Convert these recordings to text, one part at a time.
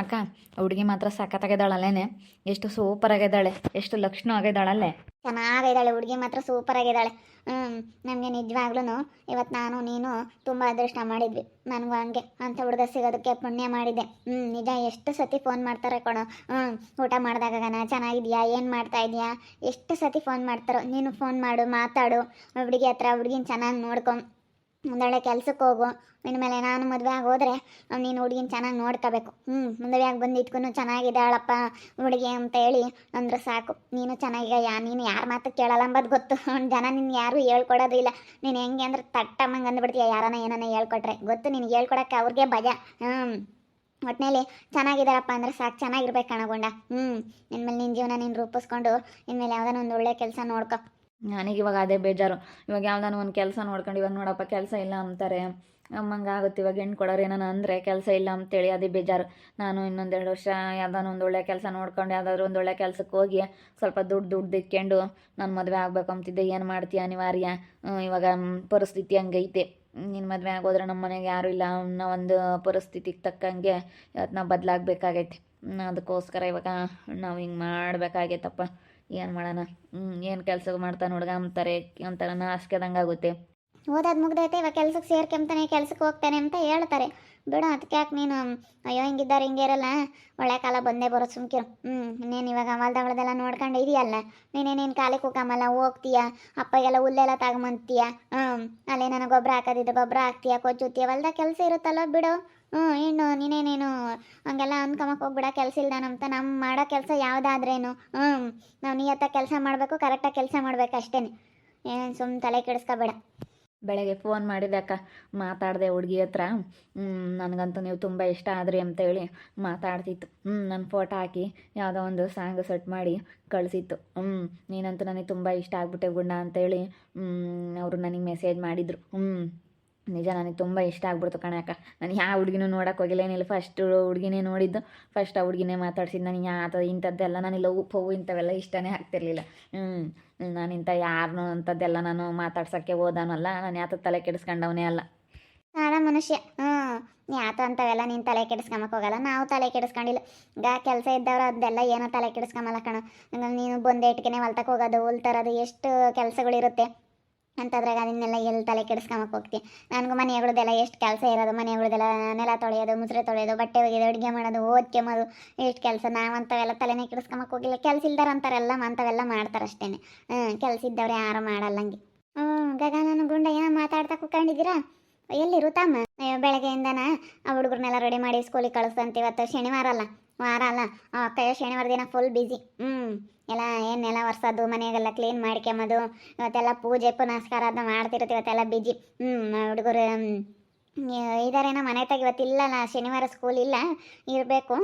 ಅಕ್ಕ, ಹುಡುಗಿ ಮಾತ್ರ ಸಖತ್ತಾಗಿದ್ದಾಳಲ್ಲೇನೆ? ಎಷ್ಟು ಸೂಪರ್ ಆಗಿದ್ದಾಳೆ ಎಷ್ಟು ಲಕ್ಷಣ ಆಗಿದ್ದಾಳಲ್ಲೇ ಚೆನ್ನಾಗಿದ್ದಾಳೆ, ಹುಡುಗಿ ಮಾತ್ರ ಸೂಪರ್ ಆಗಿದ್ದಾಳೆ ಹ್ಞೂ ನಮಗೆ ನಿಜವಾಗ್ಲೂ ಇವತ್ತು ನಾನು, ನೀನು ತುಂಬ ಅದೃಷ್ಟ ಮಾಡಿದ್ವಿ. ನನಗೂ ಹಂಗೆ ಅಂತ ಹುಡುಗ ಸಿಗೋದಕ್ಕೆ ಪುಣ್ಯ ಮಾಡಿದ್ದೆ ಹ್ಞೂ ನಿಜ ಎಷ್ಟು ಸತಿ ಫೋನ್ ಮಾಡ್ತಾರೆ ಕೊಡೋ ಹ್ಞೂ ಊಟ ಮಾಡಿದಾಗನ ಚೆನ್ನಾಗಿದ್ಯಾ, ಏನು ಮಾಡ್ತಾ ಇದೀಯಾ? ಎಷ್ಟು ಸತಿ ಫೋನ್ ಮಾಡ್ತಾರೋ, ನೀನು ಫೋನ್ ಮಾಡು, ಮಾತಾಡು. ಹುಡುಗಿ ಹತ್ರ ಹುಡುಗಿನ ಚೆನ್ನಾಗಿ ನೋಡ್ಕೊ. ಒಂದೊಳ್ಳೆ ಕೆಲ್ಸಕ್ಕೆ ಹೋಗು. ಮೇಲೆ ನಾನು ಮದುವೆ ಆಗಿ ಹೋದ್ರೆ ನೀನು ಹುಡುಗಿನ ಚೆನ್ನಾಗಿ ನೋಡ್ಕೋಬೇಕು. ಹ್ಞೂ ಮದುವೆ ಆಗಿ ಬಂದಿದ್ಕೂ ಚೆನ್ನಾಗಿದ್ದಾಳಪ್ಪ ಹುಡುಗಿ ಅಂತ ಹೇಳಿ ಅಂದ್ರೆ ಸಾಕು. ನೀನು ಚೆನ್ನಾಗಿ ಯಾ, ನೀನು ಯಾರ ಮಾತು ಕೇಳಲ್ಲ ಅಂಬದು ಗೊತ್ತು. ಜನ ನಿನ್ಗೆ ಯಾರು ಹೇಳ್ಕೊಡೋದು ಇಲ್ಲ. ನೀನು ಹೆಂಗೆ ಅಂದ್ರೆ ತಟ್ಟಮ್ಮಂಗೆ ಅಂದ್ಬಿಡ್ತೀಯ ಯಾರನ್ನ ಏನನ್ನ ಹೇಳ್ಕೊಟ್ರೆ. ಗೊತ್ತು ನಿನಗೆ ಹೇಳ್ಕೊಡಕ್ಕೆ ಅವ್ರಿಗೆ ಭಯ. ಹ್ಞೂ ಒಟ್ಟಿನಲ್ಲಿ ಚೆನ್ನಾಗಿದ್ದಾರಪ್ಪ ಅಂದ್ರೆ ಸಾಕು. ಚೆನ್ನಾಗಿರ್ಬೇಕು ಕಣಗೊಂಡ ಹ್ಞೂ ಮೇಲೆ ನಿನ್ನ ಜೀವನ ನೀನು ರೂಪಿಸ್ಕೊಂಡು ಇನ್ಮೇಲೆ ಯಾವುದೋ ಒಂದು ಒಳ್ಳೆ ಕೆಲಸ ನೋಡ್ಕೊ. ನನಗೆ ಇವಾಗ ಅದೇ ಬೇಜಾರು. ಇವಾಗ ಯಾವ್ದಾನ ಒಂದು ಕೆಲಸ ನೋಡ್ಕೊಂಡು ಇವಾಗ ನೋಡಪ್ಪ ಕೆಲಸ ಇಲ್ಲ ಅಂತಾರೆ. ಅಮ್ಮಂಗೆ ಆಗುತ್ತೆ ಇವಾಗ ಹೆಣ್ಣು ಕೊಡೋರು ಏನಾನ ಅಂದರೆ ಕೆಲಸ ಇಲ್ಲ ಅಂತೇಳಿ ಅದೇ ಬೇಜಾರು. ನಾನು ಇನ್ನೊಂದೆರಡು ವರ್ಷ ಯಾವ್ದಾನ ಒಂದು ಒಳ್ಳೆ ಕೆಲಸ ನೋಡ್ಕೊಂಡು ಯಾವುದಾದ್ರೂ ಒಂದು ಒಳ್ಳೆ ಕೆಲಸಕ್ಕೆ ಹೋಗಿ ಸ್ವಲ್ಪ ದುಡ್ಡು ದುಡ್ಡು ಇಕ್ಕೊಂಡು ನಾನು ಮದುವೆ ಆಗಬೇಕು ಅಂತಿದ್ದೆ. ಏನು ಮಾಡ್ತೀಯ ಅನಿವಾರ್ಯ? ಇವಾಗ ಪರಿಸ್ಥಿತಿ ಹಂಗೈತೆ. ನಿನ್ನ ಮದುವೆ ಆಗೋದ್ರೆ ನಮ್ಮ ಮನೆಗೆ ಯಾರು ಇಲ್ಲ ಅನ್ನೋ ಒಂದು ಪರಿಸ್ಥಿತಿಗೆ ತಕ್ಕಂಗೆ ಇವತ್ತು ನಾವು ಬದಲಾಗಬೇಕಾಗೈತೆ ಅದಕ್ಕೋಸ್ಕರ ಇವಾಗ ನಾವು ಹಿಂಗೆ ಮಾಡಬೇಕಾಗೈತಪ್ಪ. ಏನು ಮಾಡೋಣ? ಏನು ಕೆಲಸ ಮಾಡ್ತಾನೆ ಹುಡುಗ ಅಂತಾರೆ ನಾಸ್ಕೆದಂಗೆ ಆಗುತ್ತೆ. ಓದೋದು ಮುಗ್ದೈತೆ, ಇವಾಗ ಕೆಲ್ಸಕ್ಕೆ ಸೇರ್ಕೊಂತಾನೆ ಕೆಲ್ಸಕ್ಕೆ ಹೋಗ್ತಾನೆ ಅಂತ ಹೇಳ್ತಾರೆ. ಬಿಡು ಅದಕ್ಕೆ ಯಾಕೆ ನೀನು? ಅಯ್ಯೋ, ಹಿಂಗಿದ್ದಾರೆ, ಹಿಂಗೆ ಇರಲ್ಲ. ಒಳ್ಳೆ ಕಾಲ ಬಂದೇ ಬರೋ ಸುಮ್ಕಿರು. ಹ್ಞೂ ನೀನು ಇವಾಗ ಹೊಲ್ದಗಳದೆಲ್ಲ ನೋಡ್ಕೊಂಡು ಇದೆಯಲ್ಲ? ನೀನೇ ನೀನು ಕಾಲಿಗೆ ಕೂಕಮಲ್ಲ ಹೋಗ್ತೀಯ? ಅಪ್ಪಗೆಲ್ಲ ಹುಲ್ಲೆಲ್ಲ ತಗೊಂಬಂತೀಯ ಹ್ಞೂ ಅಲ್ಲೇ ನನಗೆ ಗೊಬ್ಬರ ಹಾಕೋದಿದ್ರೆ ಗೊಬ್ಬರ ಹಾಕ್ತೀಯ ಕೊಚ್ಚುತ್ತೀಯ ಹೊಲ್ದಾಗ ಕೆಲಸ ಇರುತ್ತಲ್ಲ ಬಿಡು. ಹ್ಞೂ, ಇನ್ನು ನೀನೇನೇನು ಹಂಗೆಲ್ಲ ಅನ್ಕೊಂಬಕ್ಕೆ ಹೋಗ್ಬಿಡ, ಕೆಲಸ ಇಲ್ದಾನಂತ ನಮ್ಮ ಮಾಡೋ ಕೆಲಸ ಯಾವುದಾದ್ರೇನು. ಹ್ಞೂ, ನಾವು ನಿಯತ್ತ ಕೆಲಸ ಮಾಡಬೇಕು ಕರೆಕ್ಟಾಗಿ ಕೆಲಸ ಮಾಡ್ಬೇಕು ಅಷ್ಟೇ ಏನು ಸುಮ್ಮನೆ ತಲೆ ಕೆಡಿಸ್ಕೋಬೇಡ. ಬೆಳಗ್ಗೆ ಫೋನ್ ಮಾಡಿದೆ ಅಕ್ಕ, ಮಾತಾಡಿದೆ ಹುಡುಗಿ ಹತ್ರ. ನನಗಂತೂ ನೀವು ತುಂಬ ಇಷ್ಟ ಆದ್ರಿ ಅಂತೇಳಿ ಮಾತಾಡ್ತಿತ್ತು. ಹ್ಞೂ ನನ್ನ ಫೋಟೋ ಹಾಕಿ ಯಾವುದೋ ಒಂದು ಸಾಂಗ್ ಸೆಟ್ ಮಾಡಿ ಕಳಿಸಿತ್ತು. ಹ್ಞೂ, ನೀನಂತೂ ನನಗೆ ತುಂಬ ಇಷ್ಟ ಆಗ್ಬಿಟ್ಟೆ ಗುಂಡ ಅಂತೇಳಿ ಅವರು ನನಗೆ ಮೆಸೇಜ್ ಮಾಡಿದರು. ಹ್ಞೂ. ನಿಜ ನನಗೆ ತುಂಬ ಇಷ್ಟ ಆಗ್ಬಿಡ್ತು ಕಣಕ್ಕ ನಾನು ಯಾವ ಹುಡುಗಿನೂ ನೋಡೋಕೆ ಹೋಗಿಲ್ಲ, ಏನಿಲ್ಲ. ಫಸ್ಟ್ ಹುಡುಗಿನೇ ನೋಡಿದ್ದು ಫಸ್ಟ್ ಆ ಹುಡುಗಿನೇ ಮಾತಾಡ್ಸಿದ್ದು. ನನಗೆ ಯಾವ ಇಂಥದ್ದೆಲ್ಲ ನನಗೆ ಲವ್ ಪವು ಇಂಥವೆಲ್ಲ ಇಷ್ಟನೇ ಆಗ್ತಿರ್ಲಿಲ್ಲ. ಹ್ಞೂ ನಾನು ಇಂಥ ಯಾರನ್ನೂ ಅಂಥದ್ದೆಲ್ಲ ನಾನು ಮಾತಾಡ್ಸೋಕ್ಕೆ ಹೋದಾನಲ್ಲ, ನಾನು ಯಾತ ತಲೆ ಕೆಡಿಸ್ಕೊಂಡವನೇ ಅಲ್ಲ. ಸಾದ ಮನುಷ್ಯ. ಹ್ಞೂ ಯಾತ ಅಂತವೆಲ್ಲ ನೀನು ತಲೆ ಕೆಡಿಸ್ಕೊಂಬಕ್ಕೆ ಹೋಗಲ್ಲ. ನಾವು ತಲೆ ಕೆಡಿಸ್ಕೊಂಡಿಲ್ಲ. ಈಗ ಕೆಲಸ ಇದ್ದವ್ರು ಅದೆಲ್ಲ ಏನೋ ತಲೆ ಕೆಡಿಸ್ಕೊಂಬಲ್ಲ ಕಣ. ನೀನು ಬಂದೇಟ್ಗೆ ಹೊಲ್ತಕ್ಕೆ ಹೋಗೋದು, ಉಲ್ತರೋದು ತರೋದು ಎಷ್ಟು ಕೆಲಸಗಳಿರುತ್ತೆ. ಅಂತದ್ರಾಗ ಅದನ್ನೆಲ್ಲ ಎಲ್ಲಿ ತಲೆ ಕೆಡಿಸ್ಕೊಂಬಕ್ ಹೋಗ್ತಿ. ನನಗೂ ಮನೆಗಳದೆಲ್ಲ ಎಷ್ಟು ಕೆಲಸ ಇರೋದು ಮನೆಗಳದೆಲ್ಲ ನೆಲ ತೊಳೆಯೋದು, ಮುಸ್ರೆ ತೊಳೆಯೋದು, ಬಟ್ಟೆ ಒಗೆಯೋದು, ಅಡುಗೆ ಮಾಡೋದು ಓದ್ಕೊಂಬೋದು ಎಷ್ಟು ಕೆಲಸ ನಾವಂಥವೆಲ್ಲ ತಲೆನೇ ಕೆಡಿಸ್ಕೊಂಬಕ್ ಹೋಗಿಲ್ಲ. ಕೆಲಸ ಇಲ್ದಾರ ಅಂತಾರೆಲ್ಲ ಅಂಥವೆಲ್ಲ ಮಾಡ್ತಾರೆ ಅಷ್ಟೇ ಹ್ಞೂ ಕೆಲಸ ಇದ್ದವ್ರು ಯಾರು ಮಾಡಲ್ಲಂಗೆ ಹ್ಞೂ ಗಗನನ ಗುಂಡ ಏನೋ ಮಾತಾಡ್ತಾ ಕುತ್ಕೊಂಡಿದ್ದೀರಾ? ಎಲ್ಲಿರು ತಮ್ಮ? ಅಯ್ಯೋ, ಬೆಳಗ್ಗೆಯಿಂದನ? ಆ ಹುಡುಗರನ್ನೆಲ್ಲ ರೆಡಿ ಮಾಡಿ ಸ್ಕೂಲಿಗೆ ಕಳಿಸ್ತಂತ ಇವತ್ತು ಶನಿವಾರ ಅಲ್ಲ ವಾರ ಅಲ್ಲ. ಆ ಅಕ್ಕಯ್ಯ ಶನಿವಾರ ದಿನ ಫುಲ್ ಬ್ಯುಸಿ ಹ್ಞೂ ಎಲ್ಲ ಏನೆಲ್ಲ ಒರ್ಸೋದು, ಮನೆಗೆಲ್ಲ ಕ್ಲೀನ್ ಮಾಡ್ಕೊಂಬೋದು ಇವತ್ತೆಲ್ಲ ಪೂಜೆ, ಪುನಸ್ಕಾರ ಅದನ್ನ ಮಾಡ್ತಿರುತ್ತೆ ಇವತ್ತೆಲ್ಲ ಬಿಜಿ ಹ್ಞೂ ಹುಡುಗರು ಇದಾರೇನೋ ಮನೆ ತಗ ಇವತ್ತಿಲ್ಲಲ್ಲ ಶನಿವಾರ ಸ್ಕೂಲ್ ಇಲ್ಲ, ಇರಬೇಕು.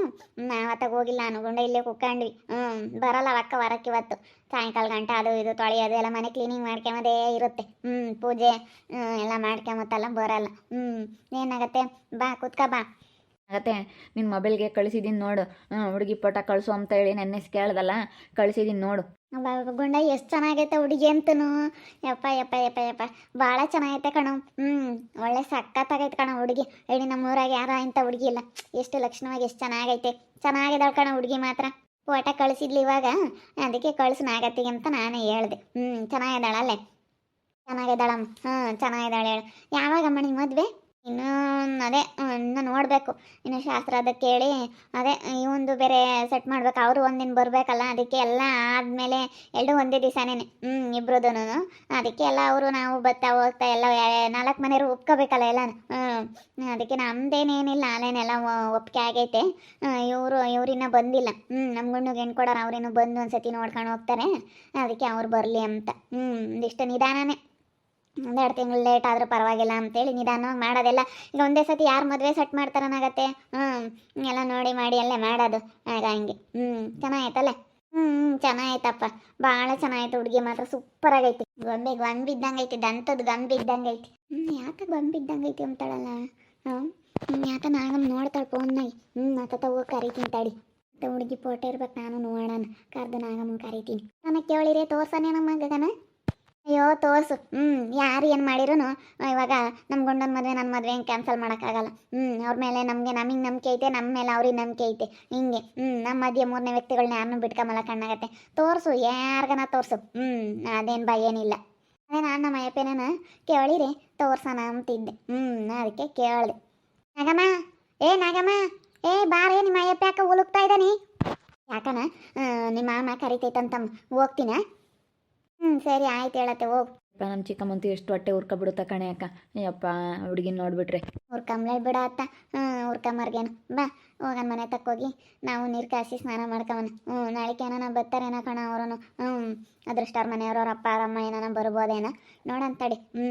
ನಾವತ್ತಾಗ ಹೋಗಿಲ್ಲ ಅನ್ಕೊಂಡೆ ಇಲ್ಲೇ ಕುಕ್ಕಂಡ್ವಿ. ಹ್ಞೂ ಬರಲ್ಲ ಅಕ್ಕ ವಾರಕ್ಕೆ ಇವತ್ತು. ಸಾಯಂಕಾಲ ಗಂಟೆ ಅದು ಇದು ತೊಳೆಯೋದು, ಎಲ್ಲ ಮನೆ ಕ್ಲೀನಿಂಗ್ ಮಾಡ್ಕೊಂಬೋದೇ ಇರುತ್ತೆ. ಹ್ಞೂ ಪೂಜೆ ಎಲ್ಲ ಮಾಡ್ಕೊಂಬತ್ತಲ್ಲ ಬರಲ್ಲ. ಹ್ಞೂ ಏನಾಗತ್ತೆ? ಬಾ, ಕುತ್ಕ, ಬಾ. ಆಗತ್ತೆ. ನಿನ್ನ ಮೊಬೈಲ್ಗೆ ಕಳಿಸಿದ್ದೀನಿ ನೋಡು. ಹುಡುಗಿ ಫೋಟೋ ಕಳಿಸು ಅಂತ ಹೇಳಿ ನೆನ್ನೆ ಕೇಳ್ದಲ್ಲ? ಕಳಿಸಿದ್ದೀನಿ ನೋಡು. ಗುಂಡ, ಎಷ್ಟು ಚೆನ್ನಾಗೈತೆ ಹುಡುಗಿ ಅಂತನು. ಯಪ್ಪ ಯಪ್ಪ ಯಪ್ಪ ಯಪ್ಪ. ಭಾಳ ಚೆನ್ನಾಗೈತೆ ಕಣ. ಹ್ಞೂ ಒಳ್ಳೆ ಸಕ್ಕತ್ತಾಗೈತೆ ಕಣ ಹುಡುಗಿ. ಹೇಳಿ ನಮ್ಮ ಊರಾಗ ಯಾರ ಇಂಥ ಹುಡುಗಿ ಇಲ್ಲ. ಎಷ್ಟು ಲಕ್ಷಣವಾಗಿ ಎಷ್ಟು ಚೆನ್ನಾಗೈತೆ. ಚೆನ್ನಾಗಿದ್ದಾಳೆ ಕಣ ಹುಡುಗಿ ಮಾತ್ರ. ಫೋಟೋ ಕಳಿಸಿದ್ಲಿ ಇವಾಗ. ಅದಕ್ಕೆ ಕಳಿಸು ನಾಗತ್ತಿಗೆ ಅಂತ ನಾನೇ ಹೇಳ್ದೆ. ಹ್ಞೂ ಚೆನ್ನಾಗಿದ್ದಾಳಲ್ಲೇ ಚೆನ್ನಾಗಿದ್ದಾಳಮ್ಮ ಹ್ಞೂ ಚೆನ್ನಾಗಿದ್ದಾಳೆ ಹೇಳು. ಯಾವಾಗಮ್ಮ ನಿಮ್ಮ ಮದುವೆ? ಇನ್ನೂ ಅದೇ ಇನ್ನು ನೋಡಬೇಕು. ಇನ್ನು ಶಾಸ್ತ್ರ ಅದಕ್ಕೆ ಕೇಳಿ, ಅದೇ ಇವಂದು ಬೇರೆ ಸೆಟ್ ಮಾಡ್ಬೇಕು. ಅವರು ಒಂದಿನ ಬರಬೇಕಲ್ಲ, ಅದಕ್ಕೆ ಎಲ್ಲ ಆದಮೇಲೆ ಎರಡು ಒಂದೇ ದಿವಸನೇ ಹ್ಞೂ ಇಬ್ರದೂ ಅದಕ್ಕೆ ಎಲ್ಲ ಅವರು ನಾವು ಬರ್ತಾ ಹೋಗ್ತಾ ಎಲ್ಲ ನಾಲ್ಕು ಮನೆಯವರು ಒಪ್ಕೋಬೇಕಲ್ಲ ಎಲ್ಲ ಹ್ಞೂ ಅದಕ್ಕೆ ನಮ್ದೇನೇನಿಲ್ಲ ಅಲ್ಲೇನೆಲ್ಲ ಒಪ್ಪಿಗೆ ಆಗೈತೆ. ಇವರು ಇವರಿನ್ನ ಬಂದಿಲ್ಲ. ಹ್ಞೂ ನಮ್ಮ ಗಂಡು ಹೆಣ್ಕೊಡೋರು ಅವರಿನ್ನೂ ಬಂದು ಬಂದು ಸರ್ತಿ ನೋಡ್ಕೊಂಡು ಹೋಗ್ತಾರೆ. ಅದಕ್ಕೆ ಅವ್ರು ಬರಲಿ ಅಂತ. ಹ್ಞೂ ಒಂದಿಷ್ಟು ನಿಧಾನನೇ. ಒಂದೆರಡು ತಿಂಗಳು ಲೇಟ್ ಆದರೂ ಪರವಾಗಿಲ್ಲ ಅಂತೇಳಿ ನಿಧಾನವಾಗಿ ಮಾಡೋದೆಲ್ಲ. ಈಗ ಒಂದೇ ಸತಿ ಯಾರು ಮದುವೆ ಸೆಟ್ ಮಾಡ್ತಾರನಾಗತ್ತೆ ಹ್ಞೂ ಎಲ್ಲ ನೋಡಿ ಮಾಡಿ ಅಲ್ಲೇ ಮಾಡೋದು. ಆಗ ಹಂಗೆ. ಹ್ಞೂ ಚೆನ್ನಾಗೈತಲ್ಲ ಹ್ಞೂ ಚೆನ್ನಾಗೈತಪ್ಪ ಭಾಳ ಚೆನ್ನಾಗೈತೆ ಹುಡುಗಿ ಮಾತ್ರ ಸೂಪರ್ ಆಗೈತಿ. ಗೊಂಬೆ ಇದ್ದಂಗೆ ಐತಿ ದಂತದ್ದು ಗೊಂಬೆ ಇದ್ದಂಗೆ ಐತಿ. ಹ್ಞೂ ಯಾಕೆ ಗೊಂಬೆ ಇದ್ದಂಗೆ ಐತಿ ಅಂತಾಳಲ್ಲ? ಹ್ಞೂ ಯಾಕೆ ನಾನು ನೋಡ್ತಾಳೆ ಫೋನ್ನಾಗಿ ಹ್ಞೂ ಅತ್ತ ತಗೋ ಕರಿತೀನಿ ತಡಿ. ಮತ್ತೆ ಹುಡುಗಿ ಫೋಟೋ ಇರ್ಬೇಕು, ನಾನು ನೋಡೋಣ. ಕರೆದು ನಾಗಮ್ಮನ ಕರಿತೀನಿ. ನನಗೆ ಕೇಳಿರಿ, ತೋರ್ಸನೇ ನಮ್ಮ ಗಗನ ಅಯ್ಯೋ ತೋರ್ಸು. ಹ್ಞೂ ಯಾರು ಏನು ಮಾಡಿರೂ ಇವಾಗ ನಮ್ಮ ಗಂಡನ ಮದುವೆ ನನ್ನ ಮದುವೆ ಹೆಂಗೆ ಕ್ಯಾನ್ಸಲ್ ಮಾಡೋಕ್ಕಾಗಲ್ಲ. ಹ್ಞೂ ಅವ್ರ ಮೇಲೆ ನಮಗೆ ನಮಗೆ ನಂಬಿಕೆ ಐತೆ ನಮ್ಮ ಮೇಲೆ ಅವ್ರಿಗೆ ನಂಬಿಕೆ ಐತೆ. ಹಿಂಗೆ ಹ್ಞೂ ನಮ್ಮ ಮಧ್ಯ ಮೂರನೇ ವ್ಯಕ್ತಿಗಳನ್ನ ಯಾರನ್ನೂ ಬಿಟ್ಕೊಂಬಲ್ಲ ಕಣ್ಣಾಗತ್ತೆ. ತೋರಿಸು ಯಾರ್ಗನ ತೋರಿಸು. ಹ್ಞೂ ಅದೇನು ಭಯ ಏನಿಲ್ಲ. ಅದೇ ನಾನು ನಮ್ಮ ಅಯ್ಯಪ್ಪನ ಕೇಳಿರಿ ತೋರ್ಸೋಣ ಅಂತಿದ್ದೆ. ಹ್ಞೂ ಅದಕ್ಕೆ ಕೇಳಿದೆ. ನಾಗಮ್ಮ ಏ ನಾಗಮ್ಮ ಏ ಬಾರೇ ನಿಮ್ಮ ಅಯ್ಯಪ್ಪ ಯಾಕೆ ಉಲುಕ್ತಾ ಇದ್ದಾನೆ? ಯಾಕನ ಆ, ನಿಮ್ಮ ಮಾಮ ಕರಿತೈತಂತಮ್ಮ. ಹೋಗ್ತೀನ? ಹ್ಞೂ ಸರಿ ಆಯ್ತು ಹೇಳತ್ತೆ ಹೋಗು. ಅಪ್ಪ ನಮ್ಮ ಚಿಕ್ಕಮ್ಮಂತೂ ಎಷ್ಟು ಹೊಟ್ಟೆ ಉರ್ಕೊಬಿಡುತ್ತ ಕಣೆ ಅಕ್ಕ. ಅಯ್ಯಪ್ಪ ಹುಡುಗಿನ ನೋಡ್ಬಿಟ್ರೆ. ಅವ್ರ ಕಂಬ್ಳೆ ಬಿಡ ಅತ್ತ. ಹ್ಞೂ ಅವ್ರ ಕಮ್ಮರ್ಗೇನು ಬಾ ಹೋಗನ್ ಮನೆ ತಕ್ಕೋಗಿ ನಾವು ನೀರು ಕಾಸಿ ಸ್ನಾನ ಮಾಡ್ಕೊವನ ಹ್ಞೂ ನಾಳೆಗೆ ಏನಾನ ಬರ್ತಾರೇನೋ ಕಣ ಅವ್ರನು. ಹ್ಞೂ ಅದೃಷ್ಟ ಅವ್ರ ಮನೆಯವ್ರು ಅವ್ರ ಅಪ್ಪ ಅಮ್ಮ ಏನಾನ ಬರ್ಬೋದೇನ. ನೋಡೋಣ ತಡಿ. ಹ್ಞೂ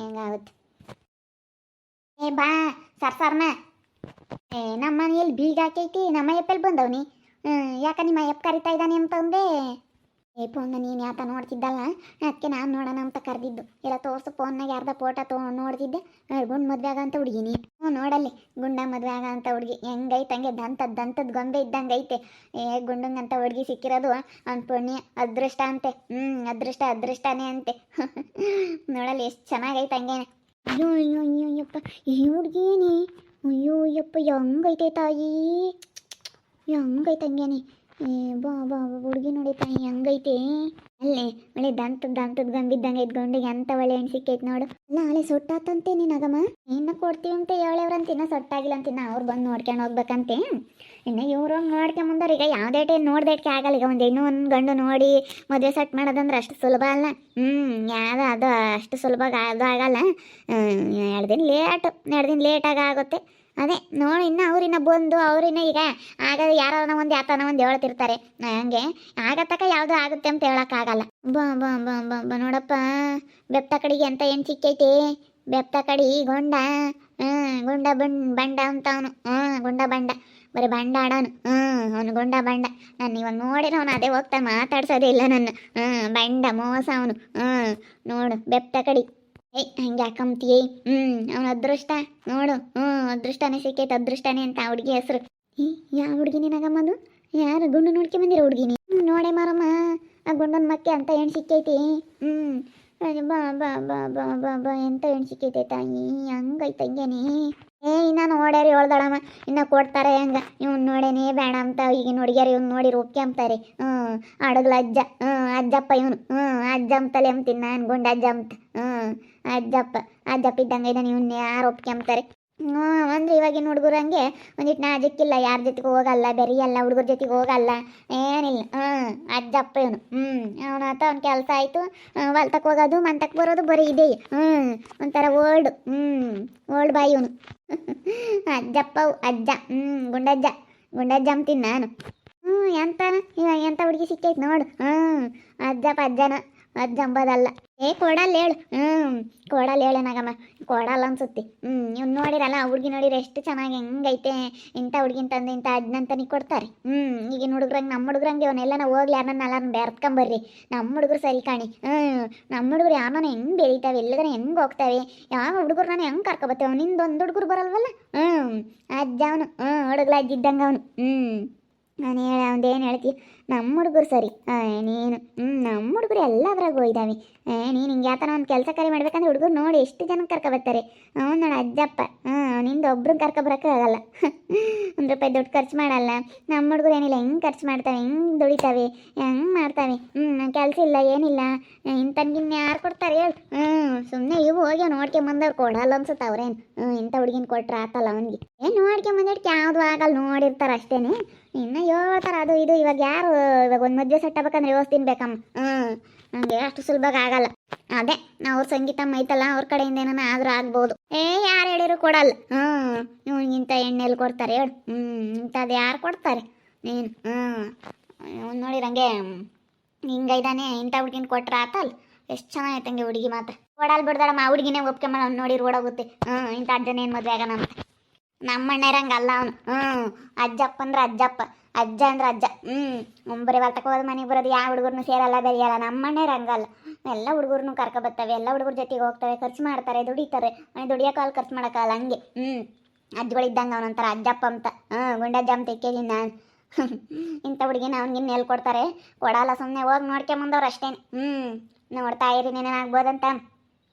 ಹೆಂಗಾಗುತ್ತೆ. ಏ ಬಾ ಸರ್ ಸರ್ನ. ಏ ನಮ್ಮ ಮನೆಯಲ್ಲಿ ಬೀಗ ಹಾಕೈತಿ ನಮ್ಮ ಎಪ್ಪಲ್ಲಿ ಬಂದವ್ನಿ. ಹ್ಞೂ ಯಾಕ ನಿಮ್ಮ ಅಯ್ಯಪ್ಪ ಕರಿತಾ ಇದ್ದಾನೆ ಅಂತಂದೆ ಏ ಫೋನ್ ನೀನು ಯಾತ ನೋಡ್ತಿದ್ದಲ್ಲ? ಅದಕ್ಕೆ ನಾನು ನೋಡೋಣ ಅಂತ ಕರೆದಿದ್ದು. ಎಲ್ಲ ತೋರ್ಸು ಫೋನ್ನಾಗ ಯಾರ್ದ ಫೋಟೋ ತೋ ನೋಡ್ತಿದ್ದೆ. ಗುಂಡ್ ಮದುವೆ ಅಂತ ಹುಡುಗಿನಿ ಹ್ಞೂ, ನೋಡಲ್ಲಿ. ಗುಂಡ ಮದುವೆ ಆಗ ಅಂತ ಹುಡುಗಿ. ಹೆಂಗೈತೆ ಹಂಗೆ ದಂತದ ದಂತದ ಗೊಂಬೆ ಇದ್ದಂಗೆ ಐತೆ ಏ ಗುಂಡಂಗಂತ ಹುಡುಗಿ ಸಿಕ್ಕಿರೋದು ಅವ್ನ ಪುಣ್ಯ, ಅದೃಷ್ಟ ಅಂತೆ. ಹ್ಞೂ, ಅದೃಷ್ಟ, ಅದೃಷ್ಟನೇ ಅಂತೆ. ನೋಡಲ್ಲಿ ಎಷ್ಟು ಚೆನ್ನಾಗೈತೆ ಹಂಗೇನೆ. ಅಯ್ಯೋ ಅಯ್ಯೋ ಅಯ್ಯೋ, ಅಯ್ಯಪ್ಪ. ಈ ಹುಡುಗಿನಿ. ಅಯ್ಯೋ, ಅಯ್ಯಪ್ಪ. ಹೆಂಗೈತೆ ತಾಯಿ? ಹೆಂಗೈತೆ ಹಂಗೇನೆ. ಏ, ಬಾ ಬಾ ಹುಡುಗಿ ನೋಡಿ ತಾಯಿ, ಹೆಂಗೈತೆ. ಅಲ್ಲೇ, ಒಳ್ಳೆ ದಂತದ ದಂತದ ಗಂಬಿದ್ದಂಗೆ ಇದ್ಕೊಂಡಿಗೆ ಅಂತ ಒಳ್ಳೆ ಹೆಣ್ಣು ಸಿಕ್ಕೈತೆ ನೋಡು. ಅಲ್ಲ, ಅಲ್ಲೇ ಸೊಟ್ಟಾತಂತೆ ನೀನಾಗಮ್ಮ ಇನ್ನ ಕೊಡ್ತೀವಿ ಅಂತ ಇನ್ನ ಸೊಟ್ಟಾಗಿಲ್ಲ ಅಂತ ಅವ್ರು ಬಂದು ನೋಡ್ಕೊಂಡು ಹೋಗ್ಬೇಕಂತೆ. ಇನ್ನು ಇವ್ರು ನೋಡ್ಕೊಂಬಂದವ್ರು ಈಗ ಯಾವುದೇ ಟೈಮ್ ನೋಡ್ದೇಟ್ಕೆ ಆಗಲ್ಲ. ಈಗ ಒಂದು ಇನ್ನೂ ಒಂದು ಗಂಡು ನೋಡಿ ಮದುವೆ ಸೆಟ್ ಮಾಡೋದಂದ್ರೆ ಅಷ್ಟು ಸುಲಭ ಅಲ್ಲ. ಹ್ಞೂ ಯಾವ ಅದು ಅಷ್ಟು ಸುಲಭ ಅದು ಆಗಲ್ಲ. ಎರಡು ದಿನ ಲೇಟ್, ಎರಡು ದಿನ ಲೇಟಾಗಿ ಆಗುತ್ತೆ. ಅದೇ ನೋಡಿ, ಇನ್ನು ಅವ್ರಿನ್ನ ಬಂದು ಅವ್ರಿನ್ನ ಈಗ ಆಗ ಯಾರನ ಒಂದು ಯಾತನ ಒಂದು ಹೇಳ್ತಿರ್ತಾರೆ. ಹಂಗೆ ಆಗತ್ತಕ ಯಾವುದು ಆಗುತ್ತೆ ಅಂತ ಹೇಳೋಕ್ಕಾಗಲ್ಲ ಬಾ ಬಾ ಬಾ ಬಾ ಬಾ, ನೋಡಪ್ಪ, ಬೆಪ್ತ ಕಡಿಗೆ ಅಂತ ಏನು ಸಿಕ್ಕೈತಿ ಬೆಪ್ತ ಕಡಿ ಗೊಂಡ ಹ್ಞೂ ಗುಂಡ ಬಂಡ್ ಬಂಡ ಅಂತ ಅವನು ಹ್ಞೂ ಗುಂಡ ಬಂಡ. ಬರೀ ಬಂಡ ಆಡೋನು. ಹ್ಞೂ ಅವನು ಗುಂಡ ಬಂಡ. ನಾನು ಇವಾಗ ನೋಡಿರ ಅವನು ಅದೇ ಹೋಗ್ತಾ ಮಾತಾಡ್ಸೋದೇ ಇಲ್ಲ ನನ್ನ. ಹ್ಞೂ ಬಂಡ ಮೋಸ ಅವನು. ಹ್ಞೂ ನೋಡು, ಬೆಪ್ತ ಕಡಿ. ಏಯ್ ಹಂಗೆ ಯಾಕಂತೀಯ ಹ್ಞೂ ಅವನ ಅದೃಷ್ಟ. ನೋಡು ಹ್ಞೂ ಅದೃಷ್ಟನೇ ಸಿಕ್ಕೈತೆ, ಅದೃಷ್ಟನೇ ಅಂತ ಆ ಹುಡುಗಿ ಹೆಸರು. ಏ, ಯಾವ ಹುಡುಗಿ ನಿನಗಮ್ಮದು ಯಾರು ಗುಂಡು ನೋಡ್ಕೆ ಬಂದಿರೋ ಹುಡುಗಿನಿ ನೋಡೆ ಮಾರಮ್ಮ. ಆ ಗುಂಡನ ಮಕ್ಕೆ ಅಂತ ಹೆಣ್ಣು ಸಿಕ್ಕೈತಿ. ಹ್ಞೂ ಬಾ ಬಾ ಬಾ ಬಾ ಬಾ ಬಾ, ಎಂತ ಹೆಣ್ಣು ಸಿಕ್ಕೈತೆ ತಾಯಿ? ಹಂಗೈತೆ ಹಂಗೇನಿ. ಏ, ಇನ್ನ ನೋಡ್ಯಾರಿ ಹೇಳ್ದಳಮ್ಮ. ಇನ್ನ ಕೊಡ್ತಾರೆ ಹೆಂಗ? ಇವ್ನು ನೋಡೇನಿ ಬೇಡ ಅಂತ. ಈಗಿನ ಹುಡುಗಿಯರು ಇವ್ನು ನೋಡಿ ಅಂತಾರೆ ಹ್ಞೂ ಅಡಗ್ಲ ಅಜ್ಜ. ಹ್ಞೂ ಅಜ್ಜಪ್ಪ ಇವನು. ಹ್ಞೂ ಅಜ್ಜ ಅಂತಲೇ ಅಂತೀನಿ ನಾನು ಗುಂಡ ಅಜ್ಜ ಅಂತ ಹ್ಞೂ ಅಜ್ಜಪ್ಪ. ಅಜ್ಜಪ್ಪ ಇದ್ದಂಗೆ ಇದ್ದಾನೆ ಇವನ್ನ ಯಾರು ಒಪ್ಕೊಂತಾರೆ ಹ್ಞೂ ಅಂದ್ರೆ ಇವಾಗಿನ ಹುಡುಗರು ಹಂಗೆ ಒಂದಿಟ್ಟು ನಾಜಕ್ಕಿಲ್ಲ ಯಾರ ಜೊತೆಗೆ ಹೋಗಲ್ಲ ಬೆರೆಯಲ್ಲ ಹುಡುಗರ ಜೊತೆಗೆ ಹೋಗಲ್ಲ, ಏನಿಲ್ಲ. ಹ್ಞೂ ಅಜ್ಜಪ್ಪ ಇವನು. ಹ್ಞೂ ಅವನ ಆತ, ಅವ್ನ ಕೆಲಸ ಆಯಿತು. ಹೊಲ್ತಕ್ಕೆ ಹೋಗೋದು ಮಂತಕ್ಕೆ ಬರೋದು, ಬರೀ ಇದೆ. ಹ್ಞೂ ಒಂಥರ ಓಲ್ಡ್. ಹ್ಞೂ ಓಲ್ಡ್ ಬಾಯ್ ಇವನು. ಅಜ್ಜಪ್ಪ ಅಜ್ಜ. ಹ್ಞೂ ಗುಂಡಜ್ಜ. ಗುಂಡಜ್ಜ ಅಂತೀನಿ ನಾನು. ಹ್ಞೂ ಎಂತಾನ? ಇವಾಗ ಎಂತ ಹುಡುಗಿ ಸಿಕ್ಕೈತೆ ನೋಡು. ಹ್ಞೂ ಅಜ್ಜಪ್ಪ ಅಜ್ಜನ. ಅಜ್ಜ ಅಂಬೋದಲ್ಲ ಏ, ಕೊಡಲ್ಲ ಹೇಳು. ಹ್ಞೂ ಕೊಡಲ್ಲ ಹೇಳೇನಾಗಮ್ಮ ಕೊಡಲ್ಲ ಅನ್ಸುತ್ತೆ. ಹ್ಞೂ ನೀವು ನೋಡಿರಲ್ಲ ಹುಡುಗಿ ನೋಡಿರ ಎಷ್ಟು ಚೆನ್ನಾಗಿ ಹೆಂಗೈತೆ, ಇಂಥ ಹುಡುಗಿನ ತಂದು ಇಂಥ ಅಜ್ಜನಂತನಿ ಕೊಡ್ತಾರೆ. ಹ್ಞೂ ಈಗಿನ ಹುಡುಗ್ರಂಗೆ, ನಮ್ಮ ಹುಡುಗ್ರಂಗೆ ಅವನ್ನೆಲ್ಲ ಹೋಗ್ಲಿ, ಯಾರನ್ನ ಎಲ್ಲಾರನ್ನ ಬೆರ್ತ್ಕೊಂಬರ್ರಿ ನಮ್ಮ ಹುಡುಗರು ಸರಿ ಕಾಣಿ. ಹ್ಞೂ ನಮ್ಮ ಹುಡುಗರು ಯಾರನ್ನ ಹೆಂಗೆ ಬೆಳಿತಾವೆ ಎಲ್ಲದನ್ನ ಹೆಂಗೆ ಹೋಗ್ತಾವೆ, ಯಾವ ಹುಡುಗರು ನಾನು ಹೆಂಗೆ ಕರ್ಕೊಬತ್ತೇವೆ ನಿಂದು ಒಂದು ಹುಡುಗರು ಬರಲ್ವಲ್ಲ? ಹ್ಞೂ ಅಜ್ಜ ಅವನು. ಹ್ಞೂ ಹುಡುಗ್ಲ ಅಜ್ಜಿದ್ದಂಗೆ ಅವನು. ಹ್ಞೂ ನಾನು ಹೇಳ ಏನು ಹೇಳ್ತಿ? ನಮ್ಮ ಹುಡುಗರು ಸರಿ. ನೀನು ಹ್ಞೂ ನಮ್ಮ ಹುಡುಗರು ಎಲ್ಲದ್ರಾಗ ಹೋಯ್ದಾವೆ ಏ, ನೀನು ಹಿಂಗೆ ಯಾತನ ಒಂದು ಕೆಲಸ ಕರೆ ಮಾಡ್ಬೇಕಂದ್ರೆ ಹುಡುಗರು ನೋಡಿ ಎಷ್ಟು ಜನ ಕರ್ಕೊಬರ್ತಾರೆ ಅವ್ನು ನೋಡಿ ಅಜ್ಜಪ್ಪ ಹಾಂ ನಿಂದು ಒಬ್ರನ್ನ ಕರ್ಕೊಬರಕ್ಕಾಗಲ್ಲ ಒಂದು ರೂಪಾಯಿ ದುಡ್ಡು ಖರ್ಚು ಮಾಡಲ್ಲ. ನಮ್ಮ ಹುಡುಗರು ಏನಿಲ್ಲ, ಹೆಂಗೆ ಖರ್ಚು ಮಾಡ್ತಾವೆ, ಹೆಂಗೆ ದುಡಿತಾವೆ, ಹೆಂಗೆ ಮಾಡ್ತಾವೆ? ಹ್ಞೂ ಕೆಲಸ ಇಲ್ಲ, ಏನಿಲ್ಲ. ಇಂಥನ್ಗಿನ್ನ ಯಾರು ಕೊಡ್ತಾರೆ ಹೇಳು. ಹ್ಞೂ ಸುಮ್ಮನೆ ಇವು ಹೋಗಿ ನೋಡ್ಕೊಂಬಂದವ್ರು ಕೊಡಲ್ಲ ಅನ್ಸುತ್ತೆ ಅವ್ರೇನು. ಇಂಥ ಹುಡುಗಿನ ಕೊಟ್ರೆ ಆತಲ್ಲ ಅವನಿಗೆ. ಏನು ನೋಡ್ಕೊಂಬಂದಿಟ್ಟು ಯಾವುದು ಆಗಲ್ಲ, ನೋಡಿರ್ತಾರೆ ಅಷ್ಟೇನೆ. ಇನ್ನು ಹೇಳ್ತಾರ, ಅದು ಇದು, ಇವಾಗ ಯಾರು, ಇವಾಗ ಒಂದು ಮದುವೆ ಸೆಟ್ ಆಗ್ಬೇಕಂದ್ರೆ ವ್ಯವಸ್ಥೆ ಬೇಕಮ್ಮ. ಹ್ಞೂ ನನಗೆ ಅಷ್ಟು ಸುಲಭ ಆಗಲ್ಲ. ಅದೇ, ನಾ ಅವ್ರ ಸಂಗೀತಮ್ಮ ಐತಲ್ಲ ಅವ್ರ ಕಡೆಯಿಂದ ಏನಾನ ಆದ್ರೂ ಆಗ್ಬೋದು. ಏ, ಯಾರು ಹೇಳಿರು ಕೊಡಲ್ಲ. ಹ್ಞೂ ಇಂಥ ಎಣ್ಣೆಲ್ಲಿ ಕೊಡ್ತಾರೆ ಹೇಳು. ಹ್ಞೂ ಇಂಥದ್ದು ಯಾರು ಕೊಡ್ತಾರೆ? ನೀನು ಹ್ಞೂ ನೋಡಿರಂಗೆ ಹಿಂಗೈದಾನೆ, ಇಂಥ ಹುಡ್ಗಿನ ಕೊಟ್ರೆ ಆತಲ್ಲ ಎಷ್ಟು ಚೆನ್ನಾಗೈತೆ ಹಂಗೆ ಹುಡುಗಿ ಮಾತ್ರ. ಕೊಡಲ್ ಬಿಡ್ದಾಡಮ್ಮ ಆ ಹುಡುಗಿನೇ ಒಪ್ಕೊಂಬ ಅವ್ನು ನೋಡಿ ಓಡೋಗುತ್ತೆ ಹ್ಞೂ ಇಂಥ ಅಜ್ಜನ ಏನು ಮದುವೆ ಆಗೋಣ ಅಂತ. ನಮ್ಮ ಅವನು. ಹ್ಞೂ ಅಜ್ಜಪ್ಪ ಅಂದ್ರೆ ಅಜ್ಜಪ್ಪ. ಅಜ್ಜ ಅಂದ್ರೆ ಅಜ್ಜ. ಹ್ಞೂ ಒಂಬರಿ ಬರ್ತಕ್ಕ ಹೋದ ಮನೆಗೆ ಬರೋದು ಯಾವ ಹುಡುಗರ್ನು ಸೇರಲ್ಲ ಬೆರೆಯಲ್ಲ. ನಮ್ಮ ಅಣ್ಣೇ ರಂಗಲ್ಲ ಎಲ್ಲ ಹುಡುಗರ್ನು ಕರ್ಕೊಬರ್ತವೆ ಎಲ್ಲ ಹುಡುಗರ ಜೊತೆಗೆ ಹೋಗ್ತವೆ. ಖರ್ಚು ಮಾಡ್ತಾರೆ, ದುಡಿತಾರೆ. ಮನೆ ದುಡಿಯೋಕೆ ಅಲ್ಲಿ ಖರ್ಚು ಮಾಡೋಕ್ಕಲ್ಲ ಹಂಗೆ. ಹ್ಞೂ ಅಜ್ಜಗಳಿದ್ದಂಗೆ ಅವನೊಂಥರ ಅಜ್ಜಪ್ಪ ಅಂತ. ಹ್ಞೂ ಗುಂಡಜ್ಜ ಅಂತ ಇಕ್ಕಿದ್ದೀನಿ ನಾನು. ಇಂಥ ಹುಡುಗಿನ ಅವ್ನಿಗಿನ್ನ ಎಲ್ಲಿ ಕೊಡ್ತಾರೆ ಕೊಡಲ್ಲ ಸುಮ್ಮನೆ ಹೋಗಿ ನೋಡ್ಕೊಂಬಂದವ್ರು ಅಷ್ಟೇ ಹ್ಞೂ ನೋಡ್ತಾ ಇರಿ ನೆನಪಾಗ್ಬೋದಂತ